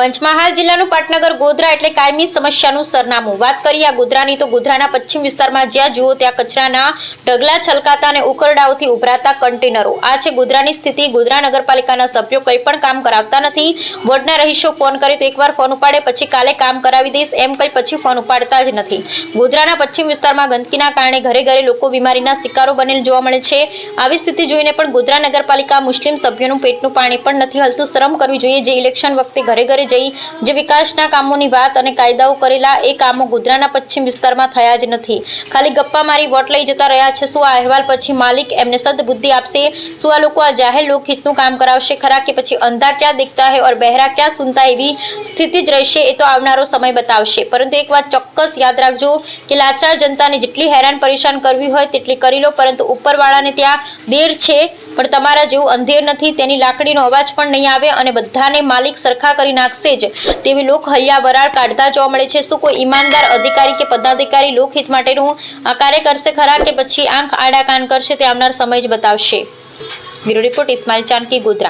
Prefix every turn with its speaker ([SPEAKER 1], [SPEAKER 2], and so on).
[SPEAKER 1] પંચમહાલ જિલ્લાનું પાટનગર ગોધરા એટલે કાયમી સમસ્યાનું સરનામું. વાત કરીએ આ ગોધરાની, તો ગોધરાના પશ્ચિમ વિસ્તારમાં જ્યાં જુઓ ત્યાં કચરાના ઢગલા છલકાતા અને ઉકરડાઓથી ઉભરાતા કન્ટેનરો. આ છે ગોધરાની સ્થિતિ. ગોધરા નગરપાલિકાના સભ્યો કંઈ પણ કામ કરાવતા નથી. વોર્ડના રહીશો ફોન કરે તો એકવાર ફોન ઉપાડે, પછી કાલે કામ કરાવી દઈશ, એમ કંઈ પછી ફોન ઉપાડતા જ નથી. ગોધરાના પશ્ચિમ વિસ્તારમાં ગંદકીના કારણે ઘરે ઘરે લોકો બીમારીના શિકારો બનેલ જોવા મળે છે. આવી સ્થિતિ જોઈને પણ ગોધરા નગરપાલિકા મુસ્લિમ સભ્યોનું પેટનું પાણી પણ નથી હલતું. શરમ કરવી જોઈએ. જે ઇલેક્શન વખતે ઘરે ઘરે જઈ, જે વિકાસના કામોની વાત અને કાયદાઓ કરેલા એ કામો ગોધરાના પશ્ચિમ વિસ્તારમાં થયા જ નથી. ખાલી ગપ્પા મારી વોટ લઈ જતા રહ્યા છે, શું આ અહેવાલ પછી માલિક એમને સદબુદ્ધિ આપશે? શું આ લોકો આ જાહેર લોકહિતનું કામ કરાવશે? ખરા કે પછી અંધા ક્યાં દેખતા હે ઓર બહેરા ક્યાં સુનતા એવી સ્થિતિ જ રહેશે એ તો આવનારો સમય બતાવશે. પરંતુ એક વાત ચોક્કસ યાદ રાખજો કે લાચાર જનતાને જેટલી હેરાન પરેશાન કરવી હોય તેટલી કરી લો, પરંતુ ઉપરવાળાને ત્યાં દેર છે પણ તમારા જેવું અંધેર નથી, તેની લાકડીનો અવાજ પણ નહીં આવે અને બધાને માલિક સરખા કરી નાખશે જ. તેવી લોક હૈયા વરાળ કાઢતા જોવા મળે છે. શું કોઈ ઈમાનદાર અધિકારી કે પદાધિકારી લોકહિત માટેનું આ કાર્ય કરશે ખરા કે પછી આંખ આડા કાન કરશે તે આવનાર સમય જ બતાવશે? Bureau report, Ismail Chandki, Godhra.